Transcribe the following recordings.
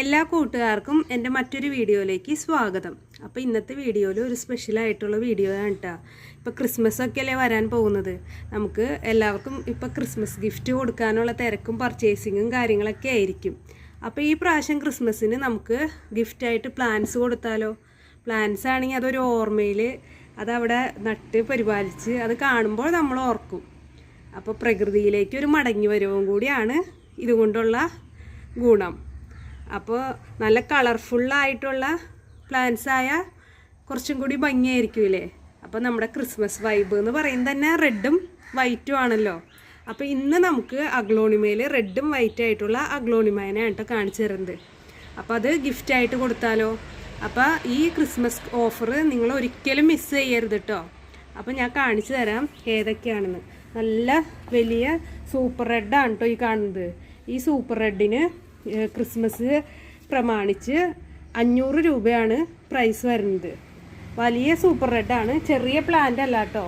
എല്ലാ കൂട്ടുകാർക്കും എന്റെ മറ്റൊരു വീഡിയോയിലേക്ക് സ്വാഗതം. അപ്പോൾ ഇന്നത്തെ വീഡിയോയിൽ ഒരു സ്പെഷ്യൽ ആയിട്ടുള്ള വീഡിയോ ആണ് കേട്ടോ. ഇപ്പോൾ ക്രിസ്മസ് ഒക്കെ അല്ലേ വരാൻ പോകുന്നത്? നമുക്ക് എല്ലാവർക്കും ഇപ്പോൾ ക്രിസ്മസ് ഗിഫ്റ്റ് കൊടുക്കാനുള്ള തിരക്കും പർച്ചേസിങ്ങും കാര്യങ്ങളൊക്കെ ആയിരിക്കും. അപ്പോൾ ഈ പ്രാവശ്യം ക്രിസ്മസിന് നമുക്ക് ഗിഫ്റ്റായിട്ട് പ്ലാൻസ് കൊടുത്താലോ? പ്ലാൻസ് ആണെങ്കിൽ അതൊരു ഓർമ്മയിൽ അതവിടെ നട്ട് പരിപാലിച്ച് അത് കാണുമ്പോൾ നമ്മൾ ഓർക്കും. അപ്പോൾ പ്രകൃതിയിലേക്ക് ഒരു മടങ്ങി വരവും കൂടിയാണ് ഇതുകൊണ്ടുള്ള ഗുണം. അപ്പോൾ നല്ല കളർഫുള്ളായിട്ടുള്ള പ്ലാന്റ്സ് ആയ കുറച്ചും കൂടി ഭംഗിയായിരിക്കുമില്ലേ അപ്പോൾ നമ്മുടെ ക്രിസ്മസ് വൈബ് എന്ന് പറയുന്നത് തന്നെ റെഡും വൈറ്റും ആണല്ലോ. അപ്പോൾ ഇന്ന് നമുക്ക് അഗ്ലോണിമയിൽ റെഡും വൈറ്റ് ആയിട്ടുള്ള അഗ്ലോണിമയനെ കേട്ടോ കാണിച്ചു തരുന്നത്. അപ്പോൾ അത് ഗിഫ്റ്റായിട്ട് കൊടുത്താലോ? അപ്പോൾ ഈ ക്രിസ്മസ് ഓഫർ നിങ്ങൾ ഒരിക്കലും മിസ് ചെയ്യരുത് കേട്ടോ. അപ്പോൾ ഞാൻ കാണിച്ചു തരാം ഏതൊക്കെയാണെന്ന്. നല്ല വലിയ സൂപ്പർ റെഡാണ് കേട്ടോ ഈ കാണുന്നത്. ഈ സൂപ്പർ റെഡിന് ക്രിസ്മസ് പ്രമാണിച്ച് അഞ്ഞൂറ് രൂപയാണ് പ്രൈസ് വരുന്നത്. വലിയ സൂപ്പർ റെഡാണ് ചെറിയ പ്ലാന്റ് അല്ല കേട്ടോ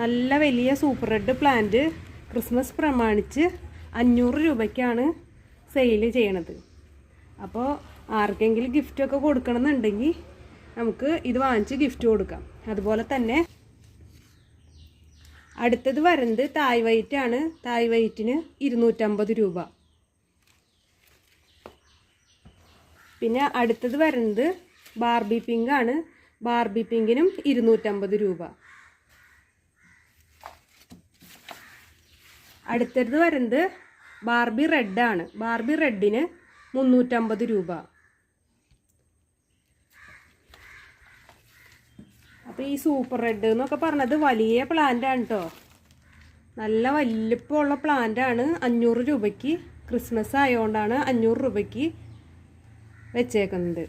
നല്ല വലിയ സൂപ്പർ റെഡ് പ്ലാന്റ് ക്രിസ്മസ് പ്രമാണിച്ച് അഞ്ഞൂറ് രൂപയ്ക്കാണ് സെയിൽ ചെയ്യണത്. അപ്പോൾ ആർക്കെങ്കിലും ഗിഫ്റ്റൊക്കെ കൊടുക്കണമെന്നുണ്ടെങ്കിൽ നമുക്ക് ഇത് വാങ്ങിച്ച് ഗിഫ്റ്റ് കൊടുക്കാം. അതുപോലെ തന്നെ അടുത്തത് വരുന്നത് തായ് വൈറ്റാണ് തായ് വൈറ്റിന് ഇരുന്നൂറ്റമ്പത് രൂപ. പിന്നെ അടുത്തത് വരുന്നത് ബാർബി പിങ്ക് ആണ്. ബാർബി പിങ്കിനും ഇരുന്നൂറ്റമ്പത് രൂപ. അടുത്തത് വരുന്നത് ബാർബി റെഡാണ് ബാർബി റെഡിന് മുന്നൂറ്റമ്പത് രൂപ. അപ്പോൾ ഈ സൂപ്പർ റെഡ് എന്നൊക്കെ പറഞ്ഞത് വലിയ പ്ലാന്റ് ആണ് കേട്ടോ നല്ല വലിപ്പമുള്ള പ്ലാന്റ് ആണ്. അഞ്ഞൂറ് രൂപയ്ക്ക് ക്രിസ്മസ് ആയതുകൊണ്ടാണ് അഞ്ഞൂറ് രൂപയ്ക്ക് വെച്ചേക്കുന്നത്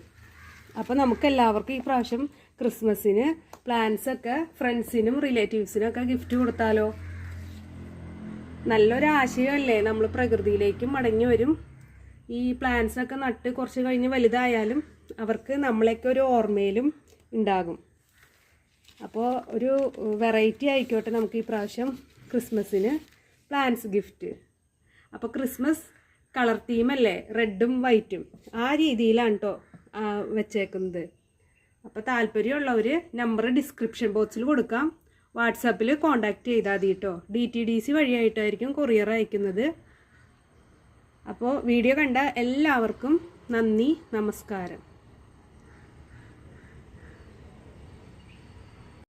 അപ്പോൾ നമുക്ക് എല്ലാവർക്കും ഈ പ്രാവശ്യം ക്രിസ്മസിന് പ്ലാൻസൊക്കെ ഫ്രണ്ട്സിനും റിലേറ്റീവ്സിനും ഒക്കെ ഗിഫ്റ്റ് കൊടുത്താലോ? നല്ലൊരു ആശയമല്ലേ? നമ്മൾ പ്രകൃതിയിലേക്കും മടങ്ങി വരും. ഈ പ്ലാൻസൊക്കെ നട്ട് കുറച്ച് കഴിഞ്ഞ് വലുതായാലും അവർക്ക് നമ്മളെയൊക്കെ ഒരു ഓർമ്മയിലും ഉണ്ടാകും. അപ്പോൾ ഒരു വെറൈറ്റി ആയിക്കോട്ടെ നമുക്ക് ഈ പ്രാവശ്യം ക്രിസ്മസിന് പ്ലാൻസ് ഗിഫ്റ്റ് അപ്പോൾ ക്രിസ്മസ് കളർ തീമല്ലേ റെഡും വൈറ്റും ആ രീതിയിലാണ് കേട്ടോ വെച്ചേക്കുന്നത്. അപ്പോൾ താല്പര്യമുള്ളവർ നമ്പർ ഡിസ്ക്രിപ്ഷൻ ബോക്സിൽ കൊടുക്കാം. വാട്സാപ്പിൽ കോണ്ടാക്ട് ചെയ്താൽ മതി കേട്ടോ ഡി ടി ഡി സി വഴിയായിട്ടായിരിക്കും കൊറിയർ അയക്കുന്നത്. അപ്പോൾ വീഡിയോ കണ്ട എല്ലാവർക്കും നന്ദി നമസ്കാരം.